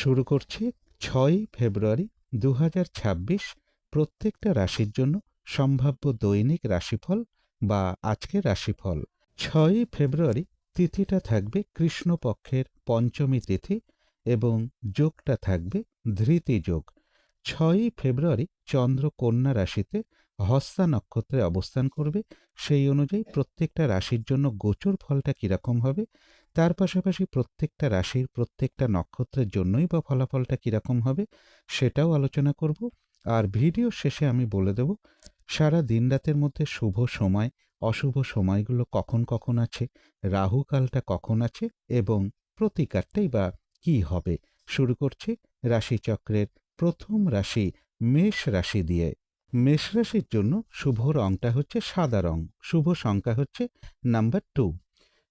শুরু করছি ছয়ই ফেব্রুয়ারি দু হাজার ছাব্বিশ প্রত্যেকটা রাশির জন্য সম্ভাব্য দৈনিক রাশিফল বা আজকের রাশিফল। ছয়ই ফেব্রুয়ারি তিথিটা থাকবে কৃষ্ণপক্ষের পঞ্চমী তিথি এবং যোগটা থাকবে ধৃতি যোগ। ছয়ই ফেব্রুয়ারি চন্দ্র কন্যা রাশিতে হস্তা নক্ষত্রে অবস্থান করবে। সেই অনুযায়ী প্রত্যেকটা রাশির জন্য গোচর ফলটা কীরকম হবে? তার পাশাপাশি প্রত্যেকটা রাশির প্রত্যেকটা নক্ষত্রের জন্যই বা ফলাফলটা কীরকম হবে সেটাও আলোচনা করব। আর ভিডিও শেষে আমি বলে দেব, সারা দিন রাতের মধ্যে শুভ সময়, অশুভ সময়গুলো কখন কখন আছে, রাহুকালটা কখন আছে এবং প্রতিকারটাই বা কি হবে? শুরু করছি রাশিচক্রের প্রথম রাশি মেষ রাশি দিয়ে। মেষ রাশির জন্য শুভ রংটা হচ্ছে সাদা রং, শুভ সংখ্যা হচ্ছে নাম্বার টু।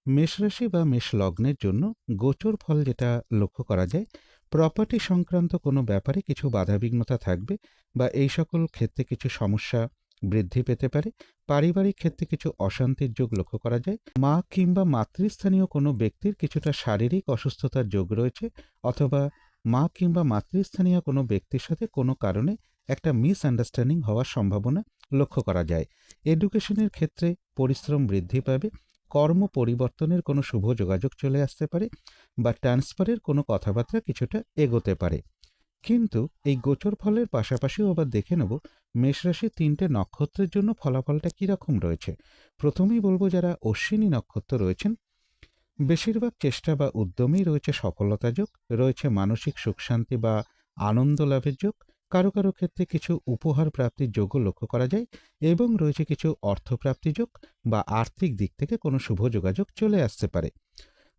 মেষ রাশি বা মেষ লগ্নের জন্য গোচর ফল যেটা লক্ষ্য করা যায় প্রপার্টি সংক্রান্ত কোনো ব্যাপারে কিছু বাধাবিঘ্নতা থাকবে বা এই সকল ক্ষেত্রে কিছু সমস্যা বৃদ্ধি পেতে পারে। পারিবারিক ক্ষেত্রে কিছু অশান্তির যোগ লক্ষ্য করা যায়। মা কিংবা মাতৃস্থানীয় কোনো ব্যক্তির কিছুটা শারীরিক অসুস্থতার যোগ রয়েছে অথবা মা কিংবা মাতৃস্থানীয় কোনো ব্যক্তির সাথে কোনো কারণে একটা মিসআন্ডারস্ট্যান্ডিং হওয়ার সম্ভাবনা লক্ষ্য করা যায়। এডুকেশনের ক্ষেত্রে পরিশ্রম বৃদ্ধি পাবে। কর্ম পরিবর্তনের কোনো শুভ যোগাযোগ চলে আসতে পারে বা ট্রান্সফারের কোনো কথাবার্তা কিছুটা এগোতে পারে। কিন্তু এই গোচর ফলের পাশাপাশিও আবার দেখে নেব মেষরাশির তিনটে নক্ষত্রের জন্য ফলাফলটা কীরকম রয়েছে। প্রথমেই বলব যারা অশ্বিনী নক্ষত্র রয়েছেন, বেশিরভাগ চেষ্টা বা উদ্যমেই রয়েছে সফলতা যোগ, রয়েছে মানসিক সুখ শান্তি বা আনন্দ লাভের যোগ কারও কারও ক্ষেত্রে কিছু উপহার প্রাপ্তির যোগও লক্ষ্য করা যায় এবং রয়েছে কিছু অর্থপ্রাপ্তি যোগ বা আর্থিক দিক থেকে কোনো শুভ যোগাযোগ চলে আসতে পারে।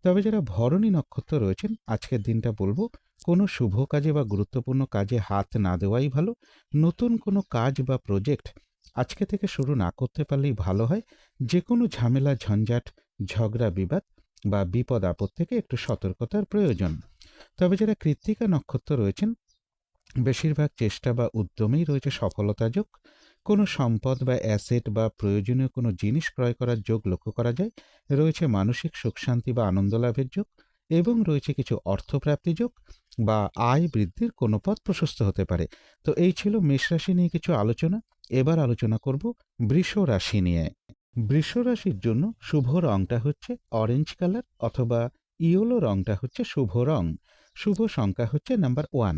তবে যারা ভরণী নক্ষত্র রয়েছেন, আজকের দিনটা বলব, কোনো শুভ কাজে বা গুরুত্বপূর্ণ কাজে হাত না দেওয়াই ভালো। নতুন কোনো কাজ বা প্রজেক্ট আজকে থেকে শুরু না করতে পারলেই ভালো হয়। যে কোনো ঝামেলা, ঝঞ্ঝাট, ঝগড়া, বিবাদ বা বিপদ আপদ থেকে একটু সতর্কতার প্রয়োজন। তবে যারা কৃত্তিকা নক্ষত্র রয়েছেন বেশিরভাগ চেষ্টা বা উদ্যমেই রয়েছে সফলতা যোগ কোনো সম্পদ বা অ্যাসেট বা প্রয়োজনীয় কোনো জিনিস ক্রয় করার যোগ লক্ষ্য করা যায়। রয়েছে মানসিক সুখ শান্তি বা আনন্দ লাভের যোগ এবং রয়েছে কিছু অর্থপ্রাপ্তি যোগ বা আয় বৃদ্ধির কোনো পথ প্রশস্ত হতে পারে। তো এই ছিল মেষ রাশি নিয়ে কিছু আলোচনা। এবার আলোচনা করব বৃষ রাশি নিয়ে। বৃষ রাশির জন্য শুভ রংটা হচ্ছে অরেঞ্জ কালার অথবা ইয়েলো রংটা হচ্ছে শুভ রং। শুভ সংখ্যা হচ্ছে নাম্বার ওয়ান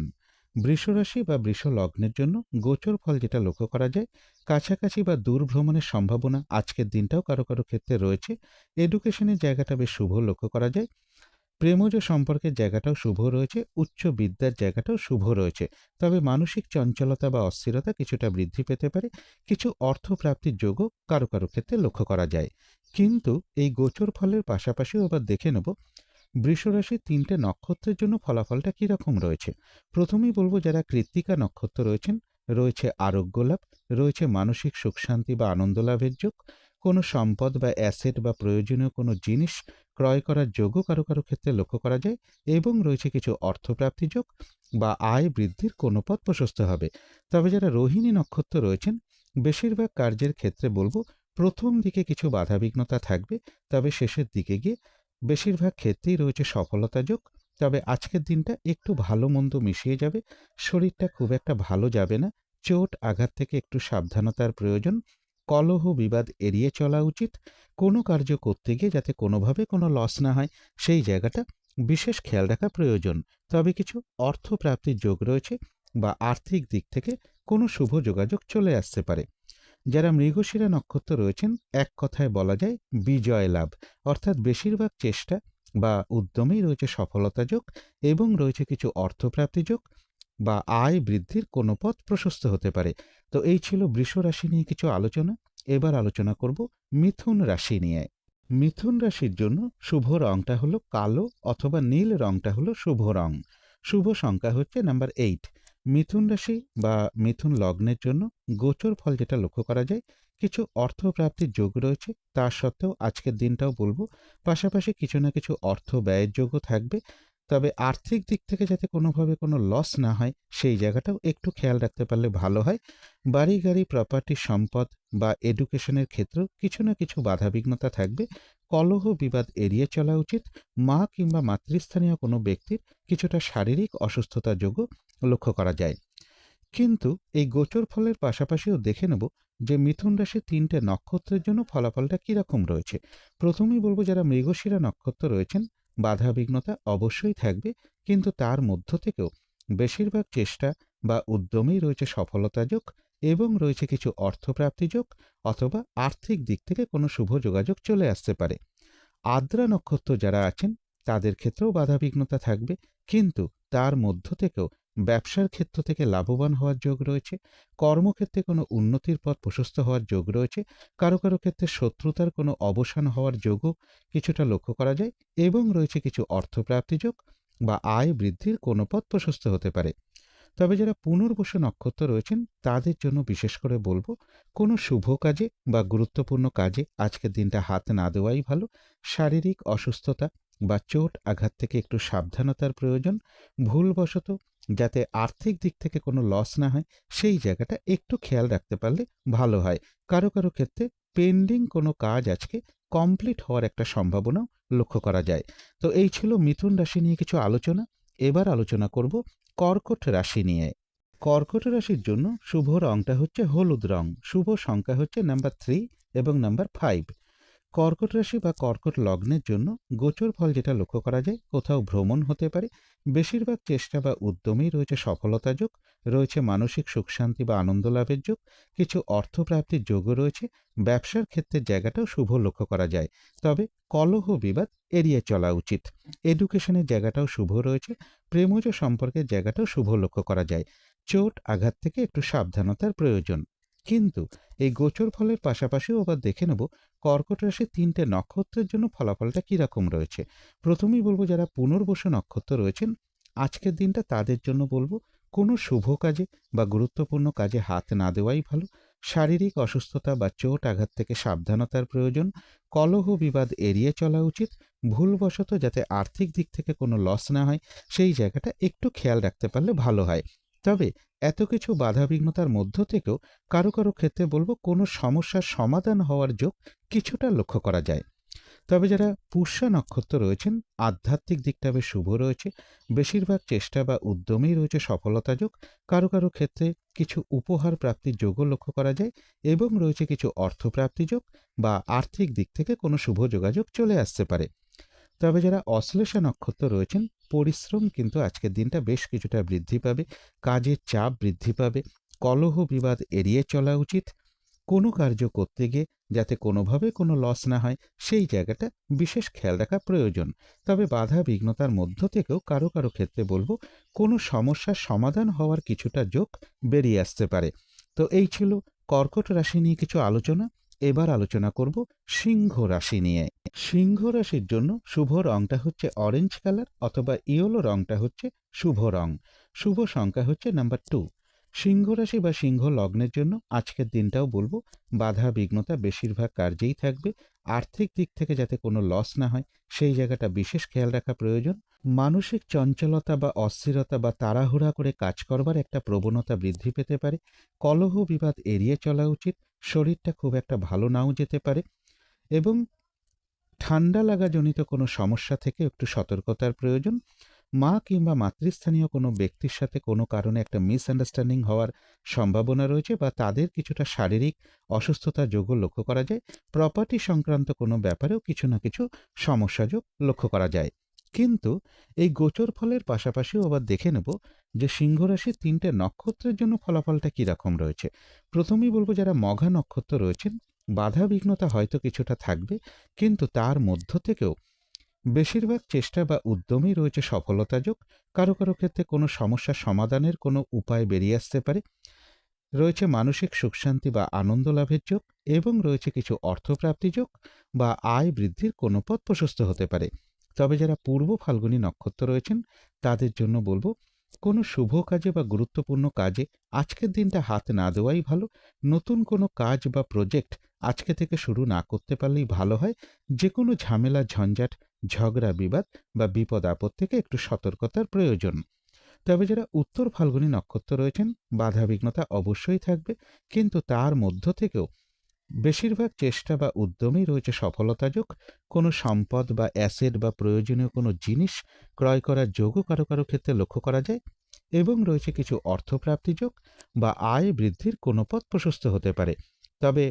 বৃষরাশি বা বৃষ লগ্নের জন্য গোচর ফল যেটা লক্ষ্য করা যায়, কাছাকাছি বা দূর ভ্রমণের সম্ভাবনা আজকের দিনটাও কারও কারও ক্ষেত্রে রয়েছে। এডুকেশনের জায়গাটা বেশ শুভ লক্ষ্য করা যায়। প্রেমজ সম্পর্কের জায়গাটাও শুভ রয়েছে। উচ্চ বিদ্যার জায়গাটাও শুভ রয়েছে। তবে মানসিক চঞ্চলতা বা অস্থিরতা কিছুটা বৃদ্ধি পেতে পারে। কিছু অর্থপ্রাপ্তির যোগও কারও কারও ক্ষেত্রে লক্ষ্য করা যায়। কিন্তু এই গোচর ফলের পাশাপাশিও আবার দেখে নেব বৃষরাশির তিনটে নক্ষত্রের জন্য ফলাফলটা কীরকম রয়েছে? প্রথমেই বলব, যারা কৃত্তিকা নক্ষত্র রয়েছেন, রয়েছে আরোগ্য লাভ রয়েছে মানসিক সুখ শান্তি বা আনন্দ লাভের যোগ, কোনো সম্পদ বা অ্যাসেট বা প্রয়োজনীয় কোনো জিনিস ক্রয় করার যোগও কারও কারও ক্ষেত্রে লক্ষ্য করা যায়, এবং রয়েছে কিছু অর্থপ্রাপ্তি যোগ বা আয় বৃদ্ধির কোনো পথ প্রশস্ত হবে। তবে যারা রোহিণী নক্ষত্র রয়েছেন, বেশিরভাগ কার্যের ক্ষেত্রে বলব, প্রথম দিকে কিছু বাধাবিঘ্নতা থাকবে, তবে শেষের দিকে গিয়ে বেশিরভাগ ক্ষেত্রেই রয়েছে সফলতা যোগ তবে আজকের দিনটা একটু ভালো মন্দ মিশিয়ে যাবে, শরীরটা খুব একটা ভালো যাবে না, চোট আঘাত থেকে একটু সাবধানতার প্রয়োজন, কলহ বিবাদ এড়িয়ে চলা উচিত, কোনো কার্য করতে গিয়ে যাতে কোনোভাবে কোনো লস না হয়, সেই জায়গাটা বিশেষ খেয়াল রাখা প্রয়োজন, তবে কিছু অর্থ প্রাপ্তির যোগ রয়েছে বা আর্থিক দিক থেকে কোনো শুভ যোগাযোগ চলে আসতে পারে। যারা মৃগশিরা নক্ষত্র রয়েছেন, এক কথায় বলা যায় বিজয় লাভ। অর্থাৎ বেশিরভাগ চেষ্টা বা উদ্যমেই রয়েছে সফলতা যোগ এবং রয়েছে কিছু অর্থপ্রাপ্তি যোগ বা আয় বৃদ্ধির কোনো পথ প্রশস্ত হতে পারে। তো এই ছিল বৃষ রাশি নিয়ে কিছু আলোচনা। এবার আলোচনা করব মিথুন রাশি নিয়ে। মিথুন রাশির জন্য শুভ রংটা হলো কালো অথবা নীল রংটা হলো শুভ রং। শুভ সংখ্যা হচ্ছে নাম্বার এইট। মিথুন রাশি বা মিথুন লগ্নের জন্য গোচর ফল যেটা লক্ষ্য করা যায়, কিছু অর্থপ্রাপ্তির যোগ রয়েছে। তা সত্ত্বেও আজকের দিনটাও বলব, পাশাপাশি কিছু না কিছু অর্থ ব্যয়ের যোগও থাকবে। তবে আর্থিক দিক থেকে যাতে কোনোভাবে কোনো লস না হয়, সেই জায়গাটাও একটু খেয়াল রাখতে পারলে ভালো হয়। বাড়ি, গাড়ি প্রপার্টি সম্পদ বা এডুকেশনের ক্ষেত্রেও কিছু না কিছু বাধাবিঘ্নতা থাকবে। কলহ বিবাদ এড়িয়ে চলা উচিত। মা কিংবা মাতৃস্থানীয় কোনো ব্যক্তির কিছুটা শারীরিক অসুস্থতা যোগও লক্ষ্য করা যায়। কিন্তু এই গোচর ফলের পাশাপাশিও দেখে নেব যে মিথুন রাশির তিনটে নক্ষত্রের জন্য ফলাফলটা কীরকম রয়েছে। প্রথমেই বলব যারা মৃগশিরা নক্ষত্র রয়েছেন, বাধা বিঘ্নতা অবশ্যই থাকবে, কিন্তু তার মধ্য থেকেও বেশিরভাগ চেষ্টা বা উদ্যমেই রয়েছে সফলতা যোগ এবং রয়েছে কিছু অর্থপ্রাপ্তি যোগ অথবা আর্থিক দিক থেকে কোনো শুভ যোগাযোগ চলে আসতে পারে। আদ্রা নক্ষত্র যারা আছেন, তাদের ক্ষেত্রেও বাধাবিঘ্নতা থাকবে, কিন্তু তার মধ্য থেকেও ব্যবসার ক্ষেত্র থেকে লাভবান হওয়ার যোগ রয়েছে, কর্মক্ষেত্রে কোনো উন্নতির পথ প্রশস্ত হওয়ার যোগ রয়েছে, কারও কারও ক্ষেত্রে শত্রুতার কোনো অবসান হওয়ার যোগও কিছুটা লক্ষ্য করা যায় এবং রয়েছে কিছু অর্থপ্রাপ্তি যোগ বা আয় বৃদ্ধির কোনো পথ প্রশস্ত হতে পারে। তবে যারা পুনর্বসু নক্ষত্র রয়েছেন, তাদের জন্য বিশেষ করে বলব, কোনো শুভ কাজে বা গুরুত্বপূর্ণ কাজে আজকের দিনটা হাত না দেওয়াই ভালো। শারীরিক অসুস্থতা বা চোট আঘাত থেকে একটু সাবধানতার প্রয়োজন। ভুলবশত যাতে আর্থিক দিক থেকে কোনো লস না হয়, সেই জায়গাটা একটু খেয়াল রাখতে পারলে ভালো হয়। কারও কারও ক্ষেত্রে পেন্ডিং কোনো কাজ আজকে কমপ্লিট হওয়ার একটা সম্ভাবনাও লক্ষ্য করা যায়। তো এই ছিল মিথুন রাশি নিয়ে কিছু আলোচনা। এবার আলোচনা করব কর্কট রাশি নিয়ে। কর্কট রাশির জন্য শুভ রংটা হচ্ছে হলুদ রং। শুভ সংখ্যা হচ্ছে নাম্বার থ্রি এবং নাম্বার ফাইভ কর্কট রাশি বা কর্কট লগ্নের জন্য গোচর ফল যেটা লক্ষ্য করা যায়, কোথাও ভ্রমণ হতে পারে। বেশিরভাগ চেষ্টা বা উদ্যমেই রয়েছে সফলতা যোগ, রয়েছে মানসিক সুখ শান্তি বা আনন্দ লাভের যোগ, কিছু অর্থপ্রাপ্তির যোগও রয়েছে। ব্যবসার ক্ষেত্রে জায়গাটাও শুভ লক্ষ্য করা যায়। তবে কলহ বিবাদ এড়িয়ে চলা উচিত। এডুকেশনের জায়গাটাও শুভ রয়েছে, প্রেমজ সম্পর্কের জায়গাটাও শুভ লক্ষ্য করা যায়। চোট আঘাত থেকে একটু সাবধানতার প্রয়োজন। কিন্তু এই গোচর ফলের পাশাপাশিও আবার দেখে নেব কর্কট রাশির তিনটে নক্ষত্রের জন্য ফলাফলটা কীরকম রয়েছে। প্রথমেই বলব যারা পুনর্বসু নক্ষত্র রয়েছেন, আজকের দিনটা তাদের জন্য বলব কোনো শুভ কাজে বা গুরুত্বপূর্ণ কাজে হাত না দেওয়াই ভালো। শারীরিক অসুস্থতা বা চোট আঘাত থেকে সাবধানতার প্রয়োজন। কলহ বিবাদ এড়িয়ে চলা উচিত। ভুলবশত যাতে আর্থিক দিক থেকে কোনো লস না হয়, সেই জায়গাটা একটু খেয়াল রাখতে পারলে ভালো হয়। তবে এত কিছু বাধাবিঘ্নতার মধ্য থেকেও কারও কারও ক্ষেত্রে বলব কোনো সমস্যার সমাধান হওয়ার যোগ কিছুটা লক্ষ্য করা যায়। তবে যারা পুষ্যা নক্ষত্র রয়েছেন, আধ্যাত্মিক দিকটা বেশ শুভ রয়েছে, বেশিরভাগ চেষ্টা বা উদ্যমেই রয়েছে সফলতা যোগ, কারও কারও ক্ষেত্রে কিছু উপহার প্রাপ্তির যোগও লক্ষ্য করা যায় এবং রয়েছে কিছু অর্থপ্রাপ্তি যোগ বা আর্থিক দিক থেকে কোনো শুভ যোগাযোগ চলে আসতে পারে। তবে যারা অশ্লেষা নক্ষত্র রয়েছেন পরিশ্রম কিন্তু আজকের দিনটা বেশ কিছুটা বৃদ্ধি পাবে। কাজের চাপ বৃদ্ধি পাবে। কলহ বিবাদ এড়িয়ে চলা উচিত। কোনো কার্য করতে গিয়ে যাতে কোনোভাবে কোনো লস না হয়, সেই জায়গাটা বিশেষ খেয়াল রাখা প্রয়োজন। তবে বাধা বিঘ্নতার মধ্য থেকেও কারও কারও ক্ষেত্রে বলব, কোনো সমস্যার সমাধান হওয়ার কিছুটা যোগ বেরিয়ে আসতে পারে। তো এই ছিল কর্কট রাশি নিয়ে কিছু আলোচনা। এবার আলোচনা করব সিংহ রাশি নিয়ে। সিংহ রাশির জন্য শুভ রংটা হচ্ছে অরেঞ্জ কালার অথবা ইয়েলো রংটা হচ্ছে শুভ রং। শুভ সংখ্যা হচ্ছে নাম্বার টু সিংহ রাশি বা সিংহ লগ্নের জন্য আজকের দিনটাও বলব বাধা বিঘ্নতা বেশিরভাগ কার্যেই থাকবে। আর্থিক দিক থেকে যাতে কোনো লস না হয় সেই জায়গাটা বিশেষ খেয়াল রাখা প্রয়োজন। মানসিক চঞ্চলতা বা অস্থিরতা বা তাড়াহুড়া করে কাজ করবার একটা প্রবণতা বৃদ্ধি পেতে পারে। কলহ বিবাদ এড়িয়ে চলা উচিত। শরীরটা খুব একটা ভালো নাও যেতে পারে এবং ঠান্ডা লাগাজনিত কোনো সমস্যা থেকে একটু সতর্কতার প্রয়োজন। মা কিংবা মাতৃস্থানীয় কোনো ব্যক্তির সাথে কোনো কারণে একটা মিসআন্ডারস্ট্যান্ডিং হওয়ার সম্ভাবনা রয়েছে বা তাদের কিছুটা শারীরিক অসুস্থতার যোগও লক্ষ্য করা যায়। প্রপার্টি সংক্রান্ত কোনো ব্যাপারেও কিছু না কিছু সমস্যাযোগ লক্ষ্য করা যায়। কিন্তু এই গোচর ফলের পাশাপাশিও আবার দেখে নেব যে সিংহ রাশির তিনটে নক্ষত্রের জন্য ফলাফলটা কীরকম রয়েছে। প্রথমেই বলব যারা মঘা নক্ষত্র রয়েছেন, বাধা বিঘ্নতা হয়তো কিছুটা থাকবে, কিন্তু তার মধ্য থেকেও বেশিরভাগ চেষ্টা বা উদ্যমেই রয়েছে সফলতা যোগ কারও কারও ক্ষেত্রে কোনো সমস্যা সমাধানের কোনো উপায় বেরিয়ে আসতে পারে। রয়েছে মানসিক সুখ শান্তি বা আনন্দ লাভের যোগ এবং রয়েছে কিছু অর্থপ্রাপ্তি যোগ বা আয় বৃদ্ধির কোনো পথ প্রশস্ত হতে পারে। তবে যারা পূর্ব ফাল্গুনী নক্ষত্র রয়েছেন, তাদের জন্য বলব, কোনো শুভ কাজে বা গুরুত্বপূর্ণ কাজে আজকের দিনটা হাত না দেওয়াই ভালো। নতুন কোনো কাজ বা প্রজেক্ট আজকে থেকে শুরু না করতে পারলেই ভালো হয়। যে কোনো ঝামেলা, ঝঞ্ঝাট, ঝগড়া, বিবাদ বা বিপদ আপদ থেকে একটু সতর্কতার প্রয়োজন। তবে যারা উত্তর ফাল্গুনী নক্ষত্র রয়েছেন বাধা বিঘ্নতা অবশ্যই থাকবে, কিন্তু তার মধ্য থেকেও বেশিরভাগ চেষ্টা বা উদ্যমেই রয়েছে সফলতা যোগ কোনো সম্পদ বা অ্যাসেট বা প্রয়োজনীয় কোনো জিনিস ক্রয় করার যোগও কারও কারও ক্ষেত্রে লক্ষ্য করা যায় এবং রয়েছে কিছু অর্থপ্রাপ্তি যোগ বা আয় বৃদ্ধির কোনো পথ প্রশস্ত হতে পারে। তবে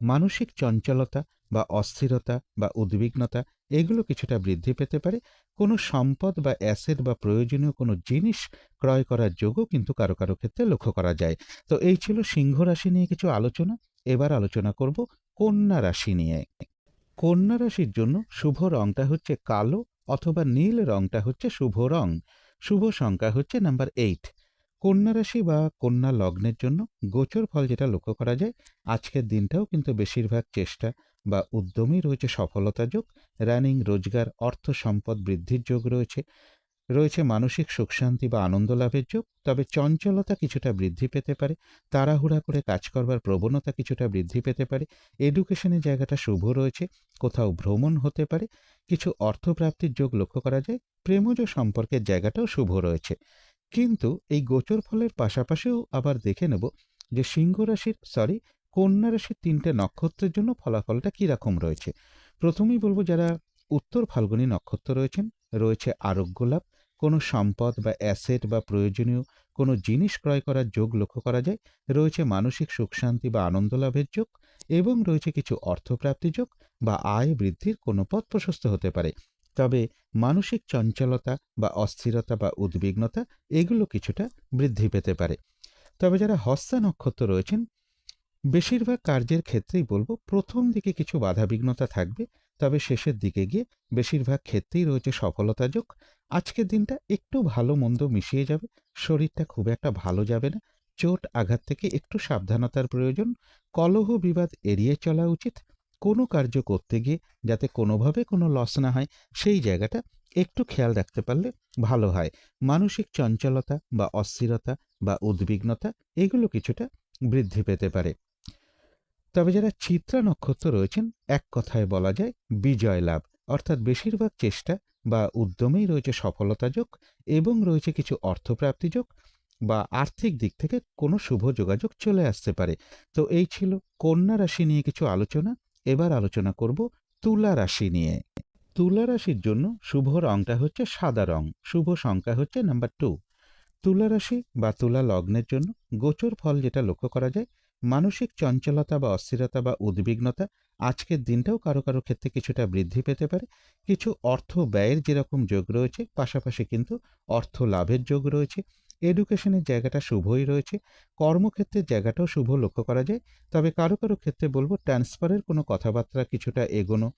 মানসিক চঞ্চলতা বা অস্থিরতা বা উদ্বিগ্নতা এগুলো কিছুটা বৃদ্ধি পেতে পারে। কোনো সম্পদ বা অ্যাসেট বা প্রয়োজনীয় কোনো জিনিস ক্রয় করার যোগও কিন্তু কারও কারও ক্ষেত্রে লক্ষ্য করা যায়। তো এই ছিল সিংহ রাশি নিয়ে কিছু আলোচনা। এবার আলোচনা করব কন্যা রাশি নিয়ে। কন্যা রাশির জন্য শুভ রংটা হচ্ছে কালো অথবা নীল রংটা হচ্ছে শুভ রং। শুভ সংখ্যা হচ্ছে নাম্বার এইট। কন্যা রাশি বা কন্যা লগ্নের জন্য গোচর ফল যেটা লক্ষ্য করা যায়, আজকের দিনটাও কিন্তু বেশিরভাগ চেষ্টা বা উদ্যমই রয়েছে সফলতা যোগ, রানিং, রোজগার, অর্থ সম্পদ বৃদ্ধির যোগ রয়েছে। রয়েছে মানসিক সুখ শান্তি বা আনন্দ লাভের যোগ, তবে চঞ্চলতা কিছুটা বৃদ্ধি পেতে পারে। তাড়াহুড়া করে কাজ করবার প্রবণতা কিছুটা বৃদ্ধি পেতে পারে। এডুকেশনের জায়গাটা শুভ রয়েছে, কোথাও ভ্রমণ হতে পারে। কিছু অর্থপ্রাপ্তির যোগ লক্ষ্য করা যায়, প্রেমজ সম্পর্কের জায়গাটাও শুভ রয়েছে। কিন্তু এই গোচর ফলের পাশাপাশিও আবার দেখে নেব যে সিংহ রাশির সরি কন্যা রাশির তিনটে নক্ষত্রের জন্য ফলাফলটা কীরকম রয়েছে। প্রথমেই বলব যারা উত্তর ফাল্গুনী নক্ষত্র রয়েছেন, রয়েছে আরোগ্য লাভ কোনো সম্পদ বা অ্যাসেট বা প্রয়োজনীয় কোনো জিনিস ক্রয় করার যোগ লক্ষ্য করা যায়। রয়েছে মানসিক সুখ শান্তি বা আনন্দ লাভের যোগ এবং রয়েছে কিছু অর্থপ্রাপ্তি যোগ বা আয় বৃদ্ধির কোনো পথ প্রশস্ত হতে পারে। তবে মানসিক চঞ্চলতা বা অস্থিরতা বা উদ্বিগ্নতা এগুলো কিছুটা বৃদ্ধি পেতে পারে। তবে যারা হস্তা নক্ষত্র রয়েছেন, বেশিরভাগ কার্যের ক্ষেত্রেই বলব প্রথম দিকে কিছু বাধাবিঘ্নতা থাকবে। তবে শেষের দিকে গিয়ে বেশিরভাগ ক্ষেত্রেই রয়েছে সফলতা যোগ আজকের দিনটা একটু ভালো মন্দ মিশিয়ে যাবে, শরীরটা খুব একটা ভালো যাবে না। চোট আঘাত থেকে একটু সাবধানতার প্রয়োজন, কলহ বিবাদ এড়িয়ে চলা উচিত। কোনো কার্য করতে গিয়ে যাতে কোনোভাবে কোনো লস না হয়, সেই জায়গাটা একটু খেয়াল রাখতে পারলে ভালো হয়। মানসিক চঞ্চলতা বা অস্থিরতা বা উদ্বিগ্নতা, এগুলো কিছুটা বৃদ্ধি পেতে পারে। তবে যারা চিত্রা নক্ষত্র রয়েছেন, এক কথায় বলা যায় বিজয় লাভ, অর্থাৎ বেশিরভাগ চেষ্টা বা উদ্যমেই রয়েছে সফলতা যোগ এবং রয়েছে কিছু অর্থপ্রাপ্তি যোগ বা আর্থিক দিক থেকে কোনো শুভ যোগাযোগ চলে আসতে পারে। তো এই ছিল কন্যা রাশি নিয়ে কিছু আলোচনা। এবার আলোচনা করব তুলা রাশি নিয়ে। তুলা রাশির জন্য শুভ রংটা হচ্ছে সাদা রং। শুভ সংখ্যা হচ্ছে নাম্বার টু। তুলা রাশি বা তুলা লগ্নের জন্য গোচর ফল যেটা লক্ষ্য করা যায় মানসিক চঞ্চলতা বা অস্থিরতা বা উদ্বিগ্নতা আজকের দিনটাও কারও কারও ক্ষেত্রে কিছুটা বৃদ্ধি পেতে পারে। কিছু অর্থ ব্যয়ের যেরকম যোগ রয়েছে, পাশাপাশি কিন্তু অর্থ লাভের যোগ রয়েছে। এডুকেশনের জায়গাটা শুভই রয়েছে। কর্মক্ষেত্রের জায়গাটাও শুভ লক্ষ্য করা যায়। তবে কারও কারও ক্ষেত্রে বলব, ট্রান্সফারের কোনো কথাবার্তা কিছুটা এগোনো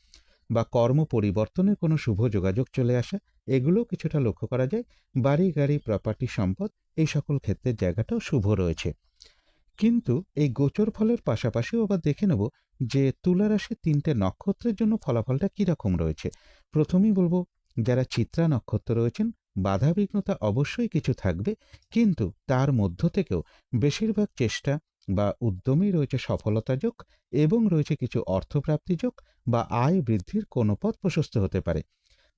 বা কর্ম পরিবর্তনের কোনো শুভ যোগাযোগ চলে আসা, এগুলোও কিছুটা লক্ষ্য করা যায়। বাড়ি, গাড়ি প্রপার্টি সম্পদ, এই সকল ক্ষেত্রের জায়গাটাও শুভ রয়েছে। কিন্তু এই গোচর ফলের পাশাপাশিও আবার দেখে নেব যে তুলা রাশির তিনটে নক্ষত্রের জন্য ফলাফলটা কীরকম রয়েছে। প্রথমেই বলব, যারা চিত্রা নক্ষত্র রয়েছেন বাধা বিঘ্নতা অবশ্যই কিছু থাকবে, কিন্তু তার মধ্য থেকেও বেশিরভাগ চেষ্টা বা উদ্যমেই রয়েছে সফলতা যোগ এবং রয়েছে কিছু অর্থপ্রাপ্তি যোগ বা আয় বৃদ্ধির কোনো পথ প্রশস্ত হতে পারে।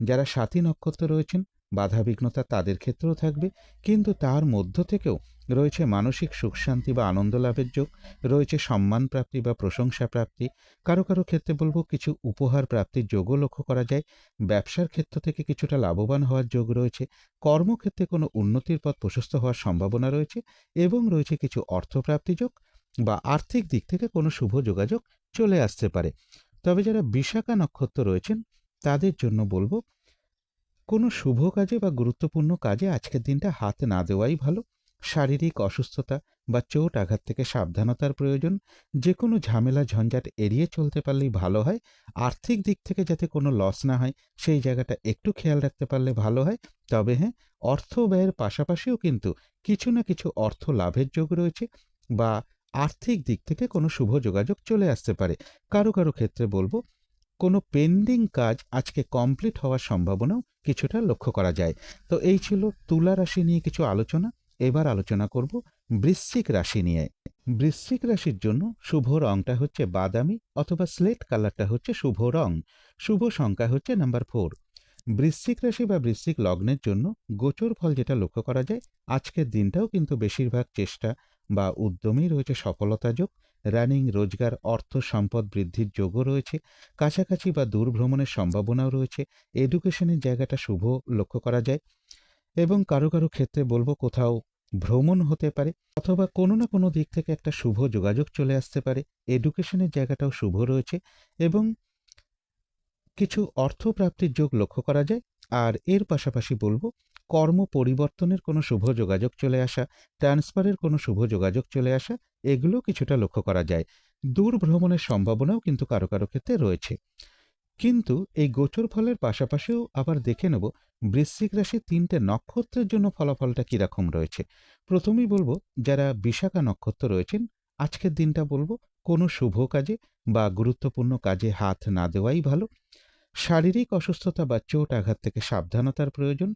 যারা সাথী নক্ষত্র রয়েছেন, বাধাবিঘ্নতা তাদের ক্ষেত্রেও থাকবে, কিন্তু তার মধ্য থেকেও রয়েছে মানসিক সুখ শান্তি বা আনন্দ লাভের যোগ, রয়েছে সম্মান প্রাপ্তি বা প্রশংসা প্রাপ্তি কারও কারও ক্ষেত্রে বলব কিছু উপহার প্রাপ্তির যোগও লক্ষ্য করা যায়। ব্যবসার ক্ষেত্র থেকে কিছুটা লাভবান হওয়ার যোগ রয়েছে। কর্মক্ষেত্রে কোনো উন্নতির পথ প্রশস্ত হওয়ার সম্ভাবনা রয়েছে এবং রয়েছে কিছু অর্থপ্রাপ্তি যোগ বা আর্থিক দিক থেকে কোনো শুভ যোগাযোগ চলে আসতে পারে। তবে যারা বিশাখা নক্ষত্র রয়েছেন, তাদের জন্য বলব কোনো শুভ কাজে বা গুরুত্বপূর্ণ কাজে আজকের দিনটা হাত না দেওয়াই ভালো। শারীরিক অসুস্থতা বা চোট আঘাত থেকে সাবধানতার প্রয়োজন যে কোনো ঝামেলা ঝঞ্ঝাট এড়িয়ে চলতে পারলেই ভালো হয়। আর্থিক দিক থেকে যাতে কোনো লস না হয়, সেই জায়গাটা একটু খেয়াল রাখতে পারলে ভালো হয়। তবে হ্যাঁ অর্থ ব্যয়ের পাশাপাশিও কিন্তু কিছু না কিছু অর্থ লাভের যোগ রয়েছে বা আর্থিক দিক থেকে কোনো শুভ যোগাযোগ চলে আসতে পারে। কারও কারও ক্ষেত্রে বলব, কোনো পেন্ডিং কাজ আজকে কমপ্লিট হওয়ার সম্ভাবনাও কিছুটা লক্ষ্য করা যায়। তো এই ছিল তুলা রাশি নিয়ে কিছু আলোচনা। এবার আলোচনা করব বৃশ্চিক রাশি নিয়ে। বৃশ্চিক রাশির জন্য শুভ রংটা হচ্ছে বাদামি অথবা স্লেট কালারটা হচ্ছে শুভ রং। শুভ সংখ্যা হচ্ছে নাম্বার ফোর। বৃশ্চিক রাশি বা বৃশ্চিক লগ্নের জন্য গোচর ফল যেটা লক্ষ্য করা যায়, আজকের দিনটাও কিন্তু বেশিরভাগ চেষ্টা বা উদ্যমেই রয়েছে সফলতা যোগ। রানিং রোজগার, অর্থ সম্পদ বৃদ্ধির যোগও রয়েছে। কাছাকাছি বা দূর ভ্রমণের সম্ভাবনাও রয়েছে। এডুকেশনের জায়গাটা শুভ লক্ষ্য করা যায়। এবং কারও কারও ক্ষেত্রে বলব কোথাও ভ্রমণ হতে পারে অথবা কোনো না কোনো দিক থেকে একটা শুভ যোগাযোগ চলে আসতে পারে। এডুকেশনের জায়গাটাও শুভ রয়েছে এবং কিছু অর্থ প্রাপ্তির যোগ লক্ষ্য করা যায়। আর এর পাশাপাশি বলব কর্ম পরিবর্তনের কোনো শুভ যোগাযোগ চলে আসা ট্রান্সফারের কোনো শুভ যোগাযোগ চলে আসা, এগুলো কিছুটা লক্ষ্য করা যায়। দূর ভ্রমণের সম্ভাবনাও কিন্তু কারও কারও ক্ষেত্রে রয়েছে। কিন্তু এই গোচর ফলের পাশাপাশিও আবার দেখে নেব বৃশ্চিক রাশির তিনটে নক্ষত্রের জন্য ফলাফলটা কীরকম রয়েছে। প্রথমেই বলব, যারা বিশাখা নক্ষত্র রয়েছেন, আজকের দিনটা বলব কোনো শুভ কাজে বা গুরুত্বপূর্ণ কাজে হাত না দেওয়াই ভালো। শারীরিক অসুস্থতা বা চোট আঘাত থেকে সাবধানতার প্রয়োজন।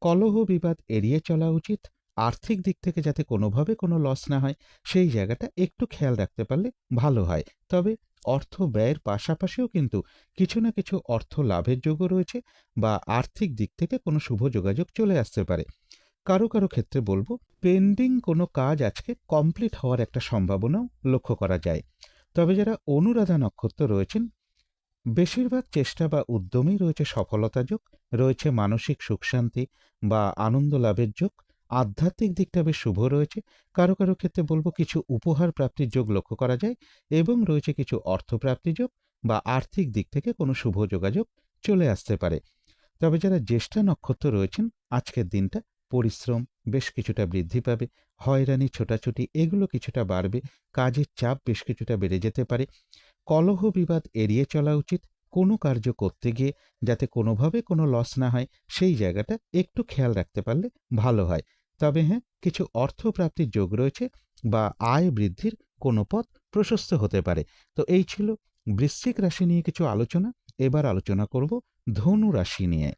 কলহ বিবাদ এড়িয়ে চলা উচিত। আর্থিক দিক থেকে যাতে কোনোভাবে কোনো লস না হয়, সেই জায়গাটা একটু খেয়াল রাখতে পারলে ভালো হয়। তবে অর্থ ব্যয়ের পাশাপাশিও কিন্তু কিছু না কিছু অর্থ লাভের যোগও রয়েছে বা আর্থিক দিক থেকে কোনো শুভ যোগাযোগ চলে আসতে পারে। কারও কারও ক্ষেত্রে বলব, পেন্ডিং কোনো কাজ আজকে কমপ্লিট হওয়ার একটা সম্ভাবনাও লক্ষ্য করা যায়। তবে যারা অনুরাধা নক্ষত্র রয়েছেন, বেশিরভাগ চেষ্টা বা উদ্যমেই রয়েছে সফলতা যোগ, রয়েছে মানসিক সুখ শান্তি বা আনন্দ লাভের যোগ আধ্যাত্মিক দিকটা বেশ শুভ রয়েছে। কারও কারও ক্ষেত্রে বলব কিছু উপহার প্রাপ্তির যোগ লক্ষ্য করা যায় এবং রয়েছে কিছু অর্থপ্রাপ্তি যোগ বা আর্থিক দিক থেকে কোনো শুভ যোগাযোগ চলে আসতে পারে। তবে যারা জ্যেষ্ঠা নক্ষত্র রয়েছেন, আজকের দিনটা পরিশ্রম বেশ কিছুটা বৃদ্ধি পাবে, হয়রানি, ছোটাছুটি এগুলো কিছুটা বাড়বে, কাজের চাপ বেশ কিছুটা বেড়ে যেতে পারে। কলহ বিবাদ এড়িয়ে চলা উচিত, কোনো কার্য করতে গিয়ে যাতে কোনোভাবে কোনো লস না হয়, সেই জায়গাটা একটু খেয়াল রাখতে পারলে ভালো হয়। তবে হ্যাঁ কিছু অর্থ প্রাপ্তির যোগ রয়েছে বা আয় বৃদ্ধির কোনো পথ প্রশস্ত হতে পারে। তো এই ছিল বৃশ্চিক রাশি নিয়ে কিছু আলোচনা। এবার আলোচনা করব ধনু রাশি নিয়ে।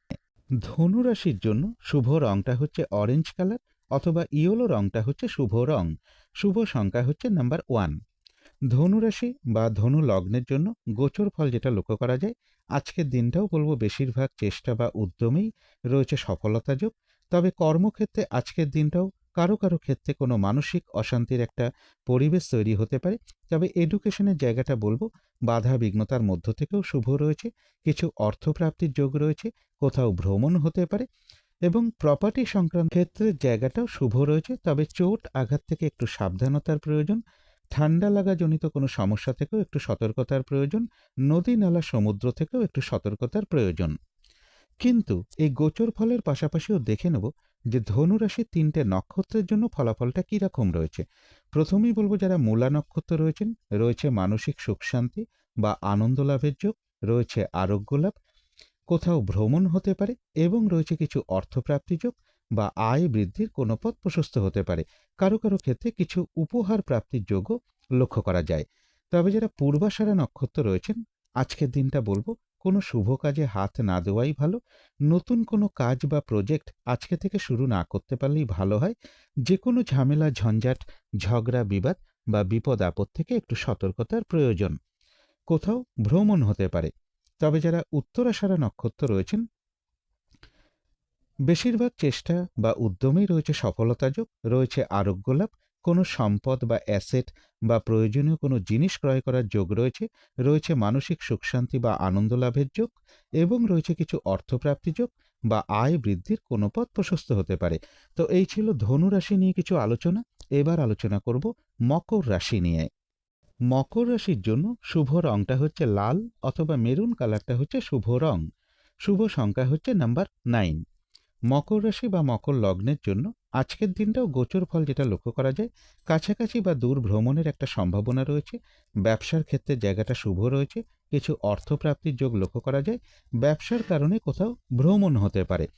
ধনু রাশির জন্য শুভ রংটা হচ্ছে অরেঞ্জ কালার অথবা ইয়েলো রংটা হচ্ছে শুভ রং। শুভ সংখ্যা হচ্ছে নাম্বার ওয়ান ধনুরাশি বা ধনু লগ্নের জন্য গোচর ফল যেটা লক্ষ্য করা যায়। আজকের দিনটাও বলব বেশিরভাগ চেষ্টা বা উদ্যমেই রয়েছে সফলতা যোগ। তবে কর্মক্ষেত্রে আজকের দিনটাও কারও কারও ক্ষেত্রে কোনো মানসিক অশান্তির একটা পরিবেশ তৈরি হতে পারে। তবে এডুকেশনের জায়গাটা বলব, বাধা বিঘ্নতার মধ্য থেকেও শুভ রয়েছে, কিছু অর্থপ্রাপ্তির যোগ রয়েছে, কোথাও ভ্রমণ হতে পারে এবং প্রপার্টি সংক্রান্ত ক্ষেত্রের জায়গাটাও শুভ রয়েছে। তবে চোট আঘাত থেকে একটু সাবধানতার প্রয়োজন, ঠান্ডা লাগাজনিত কোনো সমস্যা থেকেও একটু সতর্কতার প্রয়োজন, নদী, নালা, সমুদ্র থেকেও একটু সতর্কতার প্রয়োজন। কিন্তু এই গোচর ফলের পাশাপাশিও দেখে নেব যে ধনুরাশির তিনটে নক্ষত্রের জন্য ফলাফলটা কীরকম রয়েছে। প্রথমেই বলব যারা মূলা নক্ষত্র রয়েছেন, রয়েছে মানসিক সুখ শান্তি বা আনন্দ লাভের যোগ, রয়েছে আরোগ্য লাভ কোথাও ভ্রমণ হতে পারে এবং রয়েছে কিছু অর্থপ্রাপ্তি যোগ বা আয় বৃদ্ধির কোনো পথ প্রশস্ত হতে পারে। কারও কারও ক্ষেত্রে কিছু উপহার প্রাপ্তির যোগও লক্ষ্য করা যায়। তবে যারা পূর্বাশারা নক্ষত্র রয়েছেন, আজকের দিনটা বলব কোনো শুভ কাজে হাত না দেওয়াই ভালো। নতুন কোনো কাজ বা প্রজেক্ট আজকে থেকে শুরু না করতে পারলেই ভালো হয়। যে কোনো ঝামেলা, ঝঞ্ঝাট, ঝগড়া, বিবাদ বা বিপদ আপদ থেকে একটু সতর্কতার প্রয়োজন। কোথাও ভ্রমণ হতে পারে। তবে যারা উত্তরাশারা নক্ষত্র রয়েছেন, বেশিরভাগ চেষ্টা বা উদ্যমেই রয়েছে সফলতা যোগ, রয়েছে আরোগ্য লাভ কোনো সম্পদ বা অ্যাসেট বা প্রয়োজনীয় কোনো জিনিস ক্রয় করার যোগ রয়েছে। রয়েছে মানসিক সুখ শান্তি বা আনন্দ লাভের যোগ এবং রয়েছে কিছু অর্থপ্রাপ্তি যোগ বা আয় বৃদ্ধির কোনো পথ প্রশস্ত হতে পারে। তো এই ছিল ধনু রাশি নিয়ে কিছু আলোচনা। এবার আলোচনা করব মকর রাশি নিয়ে। মকর রাশির জন্য শুভ রংটা হচ্ছে লাল অথবা মেরুন কালারটা হচ্ছে শুভ রং। শুভ সংখ্যা হচ্ছে নাম্বার নাইন। মকর রাশি বা মকর লগ্নের জন্য আজকের দিনটাও গোচর ফল যেটা লক্ষ্য করা যায়, কাছাকাছি বা দূর ভ্রমণের একটা সম্ভাবনা রয়েছে, ব্যবসার ক্ষেত্রে জায়গাটা শুভ রয়েছে, কিছু অর্থপ্রাপ্তির যোগ লক্ষ্য করা যায়, ব্যবসার কারণে কোথাও ভ্রমণ হতে পারে।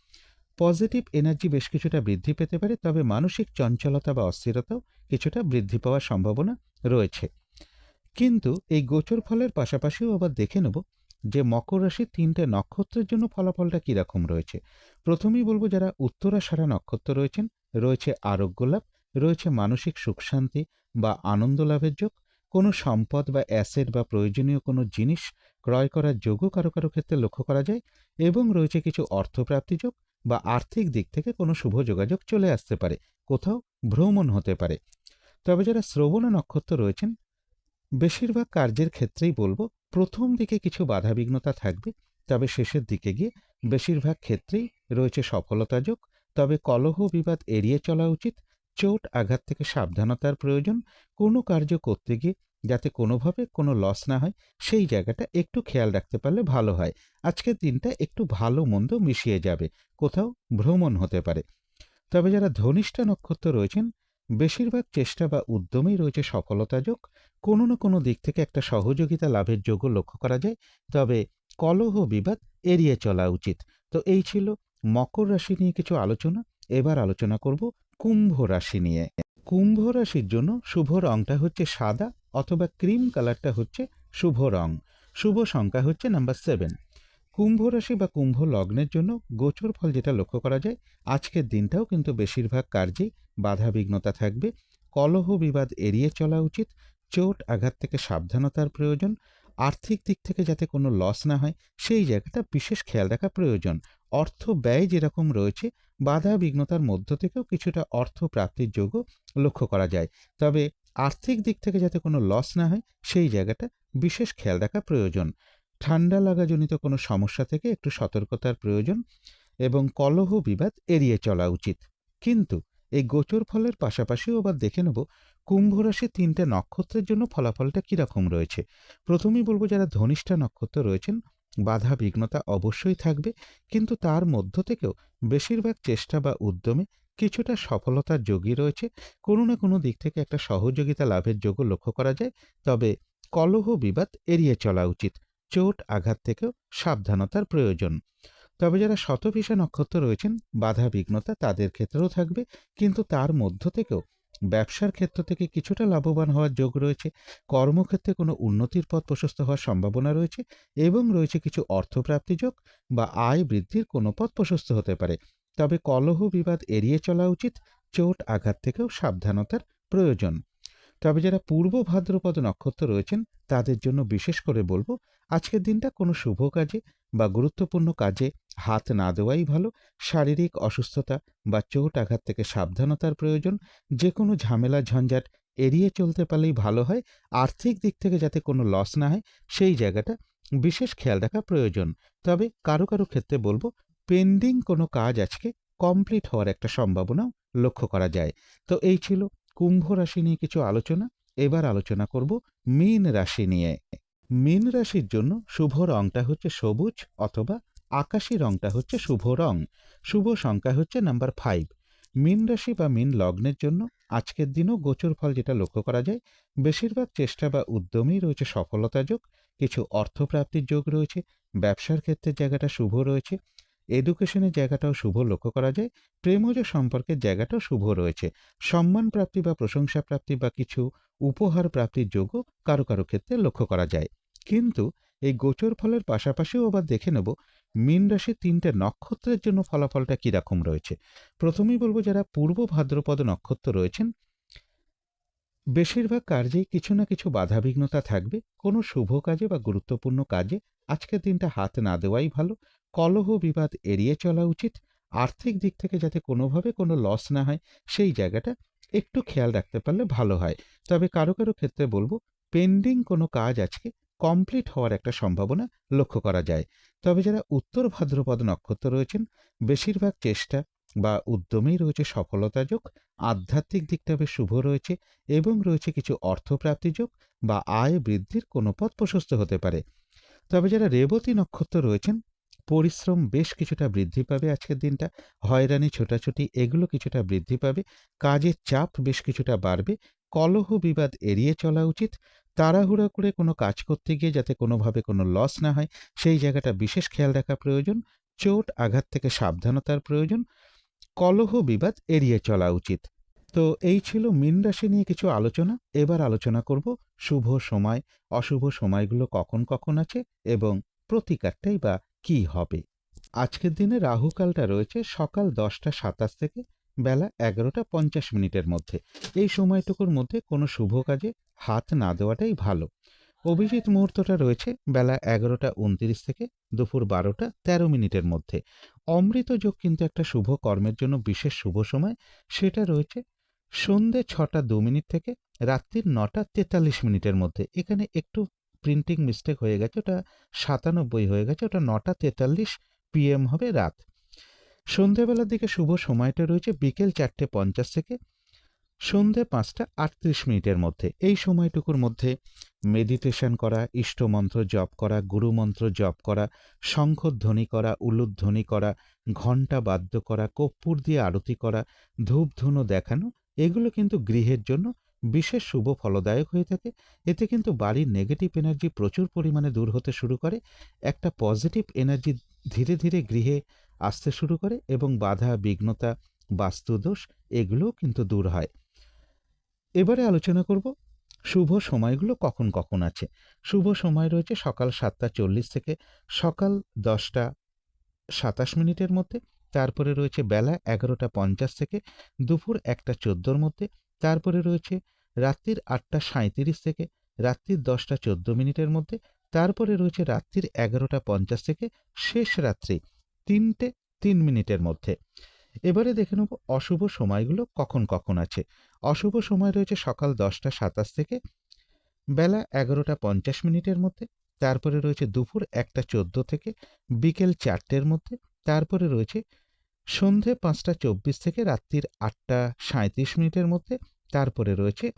পজিটিভ এনার্জি বেশ কিছুটা বৃদ্ধি পেতে পারে, তবে মানসিক চঞ্চলতা বা অস্থিরতাও কিছুটা বৃদ্ধি পাওয়ার সম্ভাবনা রয়েছে। কিন্তু এই গোচর ফলের পাশাপাশিও আবার দেখে নেব যে মকর রাশির তিনটে নক্ষত্রের জন্য ফলাফলটা কীরকম রয়েছে। প্রথমেই বলব যারা উত্তরাষাঢ়া নক্ষত্র রয়েছেন, রয়েছে আরোগ্য লাভ রয়েছে মানসিক সুখ শান্তি বা আনন্দ লাভের যোগ। কোনো সম্পদ বা অ্যাসেট বা প্রয়োজনীয় কোনো জিনিস ক্রয় করার যোগও কারও কারও ক্ষেত্রে লক্ষ্য করা যায় এবং রয়েছে কিছু অর্থপ্রাপ্তি যোগ বা আর্থিক দিক থেকে কোনো শুভ যোগাযোগ চলে আসতে পারে, কোথাও ভ্রমণ হতে পারে। তবে যারা শ্রবণ নক্ষত্র রয়েছেন, বেশিরভাগ কার্যের ক্ষেত্রেই বলব প্রথম দিকে কিছু বাধাবিঘ্নতা থাকবে তবে শেষের দিকে গিয়ে বেশিরভাগ ক্ষেত্রেই রয়েছে সফলতাযোগ তবে কলহ বিবাদ এড়িয়ে চলা উচিত। চোট, আঘাত থেকে সাবধানতার প্রয়োজন। কোনো কার্য করতে গিয়ে যাতে কোনোভাবে কোনো লস না হয়, সেই জায়গাটা একটু খেয়াল রাখতে পারলে ভালো হয়। আজকের দিনটা একটু ভালো মন্দ মিশিয়ে যাবে। কোথাও ভ্রমণ হতে পারে। তবে যারা ধনিষ্ঠা নক্ষত্র রয়েছেন, বেশিরভাগ চেষ্টা বা উদ্যমেই রয়েছে সফলতাযোগ কোনো না কোনো দিক থেকে একটা সহযোগিতা লাভের যোগ্য লক্ষ্য করা যায়। তবে কলহ বিবাদ এড়িয়ে চলা উচিত। তো এই ছিল মকর রাশি নিয়ে কিছু আলোচনা। এবার আলোচনা করব কুম্ভ রাশি নিয়ে। কুম্ভ রাশির জন্য শুভ রংটা হচ্ছে সাদা অথবা ক্রিম কালারটা হচ্ছে শুভ রং। শুভ সংখ্যা হচ্ছে নাম্বার সেভেন। কুম্ভ রাশি বা কুম্ভ লগ্নের জন্য গোচর ফল যেটা লক্ষ্য করা যায়, আজকের দিনটাও কিন্তু বেশিরভাগ কার্যেই বাধা বিঘ্নতা থাকবে। কলহ বিবাদ এড়িয়ে চলা উচিত। চোট আঘাত থেকে সাবধানতার প্রয়োজন। আর্থিক দিক থেকে যাতে কোনো লস না হয়, সেই জায়গাটা বিশেষ খেয়াল রাখা প্রয়োজন। অর্থ ব্যয় যেরকম রয়েছে বাধা বিঘ্নতার মধ্য থেকেও কিছুটা অর্থ প্রাপ্তির যোগ্য লক্ষ্য করা যায়। তবে আর্থিক দিক থেকে যাতে কোনো লস না হয়, সেই জায়গাটা বিশেষ খেয়াল রাখা প্রয়োজন। ঠান্ডা লাগাজনিত কোনো সমস্যা থেকে একটু সতর্কতার প্রয়োজন এবং কলহ বিবাদ এড়িয়ে চলা উচিত। কিন্তু এই গোচর ফলের পাশাপাশিও আবার দেখে নেব কুম্ভ রাশি তিনটে নক্ষত্রের জন্য ফলাফলটা কীরকম রয়েছে। প্রথমেই বলব যারা ধনিষ্ঠা নক্ষত্র রয়েছেন, বাধা বিঘ্নতা অবশ্যই থাকবে, কিন্তু তার মধ্য থেকেও বেশিরভাগ চেষ্টা বা উদ্যমে কিছুটা সফলতার যোগই রয়েছে। কোনো না কোনো দিক থেকে একটা সহযোগিতা লাভের যোগ্য লক্ষ্য করা যায়, তবে কলহ বিবাদ এড়িয়ে চলা উচিত। চোট আঘাত থেকেও সাবধানতার প্রয়োজন। তবে যারা শতভিষা নক্ষত্র রয়েছেন বাধা বিঘ্নতা তাদের ক্ষেত্রেও থাকবে, কিন্তু তার মধ্য থেকেও ব্যবসার ক্ষেত্র থেকে কিছুটা লাভবান হওয়ার যোগ রয়েছে, কর্মক্ষেত্রে কোনো উন্নতির পথ প্রশস্ত হওয়ার সম্ভাবনা রয়েছে এবং রয়েছে কিছু অর্থপ্রাপ্তি যোগ বা আয় বৃদ্ধির কোনো পথ প্রশস্ত হতে পারে। তবে কলহ বিবাদ এড়িয়ে চলা উচিত, চোট আঘাত থেকেও সাবধানতার প্রয়োজন। তবে যারা পূর্ব ভাদ্রপদ নক্ষত্র রয়েছেন, তাদের জন্য বিশেষ করে বলব আজকের দিনটা কোনো শুভ কাজে বা গুরুত্বপূর্ণ কাজে হাত না দেওয়াই ভালো। শারীরিক অসুস্থতা বা চোট আঘাত থেকে সাবধানতার প্রয়োজন। যে কোনো ঝামেলা, ঝঞ্ঝাট এড়িয়ে চলতে পারলেই ভালো হয়। আর্থিক দিক থেকে যাতে কোনো লস না হয়, সেই জায়গাটা বিশেষ খেয়াল রাখা প্রয়োজন। তবে কারও কারও ক্ষেত্রে বলব পেন্ডিং কোনো কাজ আজকে কমপ্লিট হওয়ার একটা সম্ভাবনাও লক্ষ্য করা যায়। তো এই ছিল কুম্ভ রাশি নিয়ে কিছু আলোচনা। এবার আলোচনা করব মীন রাশি নিয়ে। মীন রাশির জন্য শুভ রংটা হচ্ছে সবুজ অথবা আকাশি রংটা হচ্ছে শুভ রং। শুভ সংখ্যা হচ্ছে নাম্বার ফাইভ মীন রাশি বা মীন লগ্নের জন্য আজকের দিনও গোচর ফল যেটা লক্ষ্য করা যায়, বেশিরভাগ চেষ্টা বা উদ্যমেই রয়েছে সফলতা যোগ, কিছু অর্থপ্রাপ্তির যোগ রয়েছে, ব্যবসার ক্ষেত্রে জায়গাটা শুভ রয়েছে এডুকেশনের জায়গাটাও শুভ লক্ষ্য করা যায়, প্রেমজ সম্পর্কের জায়গাটাও শুভ রয়েছে। সম্মান প্রাপ্তি বা প্রশংসা প্রাপ্তি বা কিছু উপহার প্রাপ্তির যোগও কারও কারও ক্ষেত্রে লক্ষ্য করা যায়। কিন্তু এই গোচর ফলের পাশাপাশিও আবার দেখে নেব মীন রাশির তিনটে নক্ষত্রের জন্য ফলাফলটা কীরকম রয়েছে। প্রথমেই বলব যারা পূর্ব ভাদ্রপদ নক্ষত্র রয়েছেন, বেশিরভাগ কার্যেই কিছু না কিছু বাধাবিঘ্নতা থাকবে। কোনো শুভ কাজে বা গুরুত্বপূর্ণ কাজে আজকের দিনটা হাত না দেওয়াই ভালো। কলহ বিবাদ এড়িয়ে চলা উচিত। আর্থিক দিক থেকে যাতে কোনোভাবে কোনো লস না হয়, সেই জায়গাটা একটু খেয়াল রাখতে পারলে ভালো হয়। তবে কারও কারও ক্ষেত্রে বলব পেন্ডিং কোনো কাজ আজকে কমপ্লিট হওয়ার একটা সম্ভাবনা লক্ষ্য করা যায়। তবে যারা উত্তর ভাদ্রপদ নক্ষত্র রয়েছেন, বেশিরভাগ চেষ্টা বা উদ্যমেই রয়েছে সফলতা যোগ, আধ্যাত্মিক দিকটা বেশ শুভ রয়েছে এবং রয়েছে কিছু অর্থপ্রাপ্তি যোগ বা আয় বৃদ্ধির কোনো পথ প্রশস্ত হতে পারে। তবে যারা রেবতী নক্ষত্র রয়েছেন, পরিশ্রম বেশ কিছুটা বৃদ্ধি পাবে আজকের দিনটা, হয়রানি, ছোটাছুটি এগুলো কিছুটা বৃদ্ধি পাবে, কাজের চাপ বেশ কিছুটা বাড়বে, কলহ বিবাদ এড়িয়ে চলা উচিত তাড়াহুড়া করে কোনো কাজ করতে গিয়ে যাতে কোনোভাবে কোনো লস না হয়, সেই জায়গাটা বিশেষ খেয়াল রাখা প্রয়োজন। চোট, আঘাত থেকে সাবধানতার প্রয়োজন। কলহ, বিবাদ এড়িয়ে চলা উচিত। তো এই ছিল মীন রাশি নিয়ে কিছু আলোচনা। এবার আলোচনা করব, শুভ সময়, অশুভ সময়গুলো কখন কখন আছে এবং প্রতিকারটাই বা কি হবে। আজকের দিনে রাহুকালটা রয়েছে সকাল দশটা সাতাশ থেকে বেলা এগারোটা পঞ্চাশ মিনিটের মধ্যে। এই সময়টুকুর মধ্যে কোনো শুভ কাজে হাত না দেওয়াটাই ভালো। অভিজিৎ মুহূর্তটা রয়েছে বেলা এগারোটা উনত্রিশ থেকে দুপুর বারোটা তেরো মিনিটের মধ্যে। অমৃত যোগ কিন্তু একটা শুভ কর্মের জন্য বিশেষ শুভ সময়। সেটা রয়েছে সন্ধে ছটা দু মিনিট থেকে রাত্রির নটা তেতাল্লিশ মিনিটের মধ্যে। এখানে একটু প্রিন্টিং মিস্টেক হয়ে গেছে, ওটা সাতানব্বই হয়ে গেছে, ওটা নটা তেতাল্লিশ পিএম হবে রাত। সন্ধেবেলার দিকে শুভ সময়টা রয়েছে বিকেল চারটে পঞ্চাশ থেকে সন্ধে পাঁচটা আটত্রিশ মিনিটের মধ্যে। এই সময়টুকুর মধ্যে মেডিটেশন করা, ইষ্টমন্ত্র জপ করা, গুরুমন্ত্র জপ করা, শঙ্খধ্বনি করা, উলুধ্বনি করা, ঘণ্টা বাদ্য করা কর্পূর দিয়ে আরতি করা, ধূপধুনো দেখানো, এগুলো কিন্তু গৃহের জন্য বিশেষ শুভ ফলদায়ক হয়ে থাকে। এতে কিন্তু বাড়ির নেগেটিভ এনার্জি প্রচুর পরিমাণে দূর হতে শুরু করে, একটা পজিটিভ এনার্জি ধীরে ধীরে গৃহে আসতে শুরু করে এবং বাধা, বিঘ্নতা, বাস্তুদোষ এগুলোও কিন্তু দূর হয়। এবারে আলোচনা করব শুভ সময়গুলো কখন কখন আছে। শুভ সময় রয়েছে সকাল সাতটা চল্লিশ থেকে সকাল দশটা সাতাশ মিনিটের মধ্যে, তারপরে রয়েছে বেলা এগারোটা পঞ্চাশ থেকে দুপুর একটা চোদ্দোর মধ্যে, তারপরে রয়েছে রাত্রির আটটা সাঁত্রিশ থেকে রাত্রির দশটা চোদ্দ মিনিটের মধ্যে, তারপরে রয়েছে রাত্রির এগারোটা পঞ্চাশ থেকে শেষ রাত্রি তিনটে তিন মিনিটের মধ্যে। এবারে দেখে নেব অশুভ সময়গুলো কখন কখন আছে। অশুভ সময় রয়েছে সকাল দশটা সাতাশ থেকে বেলা এগারোটা পঞ্চাশ মিনিটের মধ্যে, তারপরে রয়েছে দুপুর একটা চোদ্দ থেকে বিকেল চারটের মধ্যে, তারপরে রয়েছে সন্ধে পাঁচটা চব্বিশ থেকে রাত্রির আটটা সাঁত্রিশ মিনিটের মধ্যে, তারপরে রয়েছে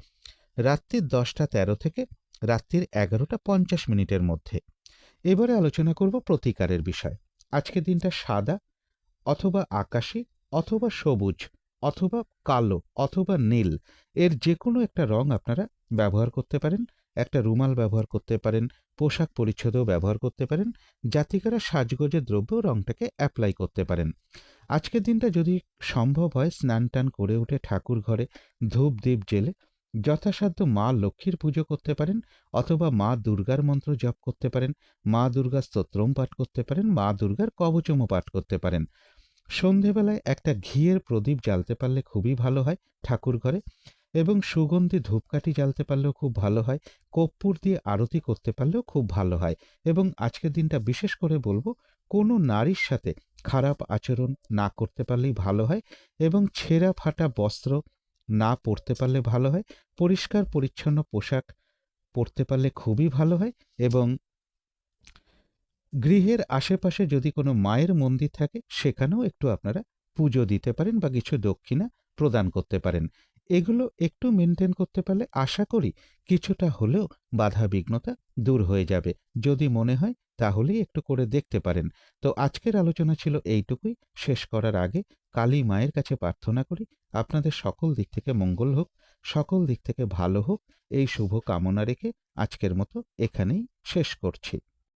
রাত্রির দশটা তেরো থেকে রাত্রির এগারোটা পঞ্চাশ মিনিটের মধ্যে। এবারে আলোচনা করব প্রতিকারের বিষয়। আজকের দিনটা সাদা অথবা আকাশি অথবা সবুজ, অথবা কালো, অথবা নীল, এর যে কোনো একটা রং আপনারা ব্যবহার করতে পারেন, একটা রুমাল ব্যবহার করতে পারেন, পোশাক পরিচ্ছদেও ব্যবহার করতে পারেন, জাতিকারা সাজগোজের দ্রব্য রংটাকে অ্যাপ্লাই করতে পারেন। আজকের দিনটা যদি সম্ভব হয় স্নান টান করে উঠে ঠাকুর ঘরে ধূপ দ্বীপ জেলে যথাসাধ্য মা লক্ষ্মীর পুজো করতে পারেন, অথবা মা দুর্গার মন্ত্র জপ করতে পারেন, মা দুর্গার স্তোত্রম পাঠ করতে পারেন, মা দুর্গার কবচমও পাঠ করতে পারেন। সন্ধেবেলায় একটা ঘিয়ের প্রদীপ জ্বালতে পারলে খুবই ভালো হয় ঠাকুর ঘরে এবং সুগন্ধি ধূপকাঠি জ্বালতে পারলেও খুব ভালো হয়, কর্পূর দিয়ে আরতি করতে পারলেও খুব ভালো হয় এবং আজকের দিনটা বিশেষ করে বলব কোনো নারীর সাথে খারাপ আচরণ না করতে পারলেই ভালো হয় এবং ছেঁড়া ফাটা বস্ত্র না পরতে পারলে ভালো হয়, পরিষ্কার পরিচ্ছন্ন পোশাক পরতে পারলে খুবই ভালো হয় এবং গৃহের আশেপাশে যদি কোনো মায়ের মন্দির থাকে, সেখানেও একটু আপনারা পুজো দিতে পারেন বা কিছু দক্ষিণা প্রদান করতে পারেন। এগুলো একটু মেনটেন করতে পারলে আশা করি কিছুটা হলেও বাধা বিঘ্নতা দূর হয়ে যাবে। যদি মনে হয়, তাহলেই একটু করে দেখতে পারেন। তো আজকের আলোচনা ছিল এইটুকুই। শেষ করার আগে কালী মায়ের কাছে প্রার্থনা করি, আপনাদের সকল দিক থেকে মঙ্গল হোক, সকল দিক থেকে ভালো হোক। এই শুভ কামনা রেখে আজকের মতো এখানেই শেষ করছি।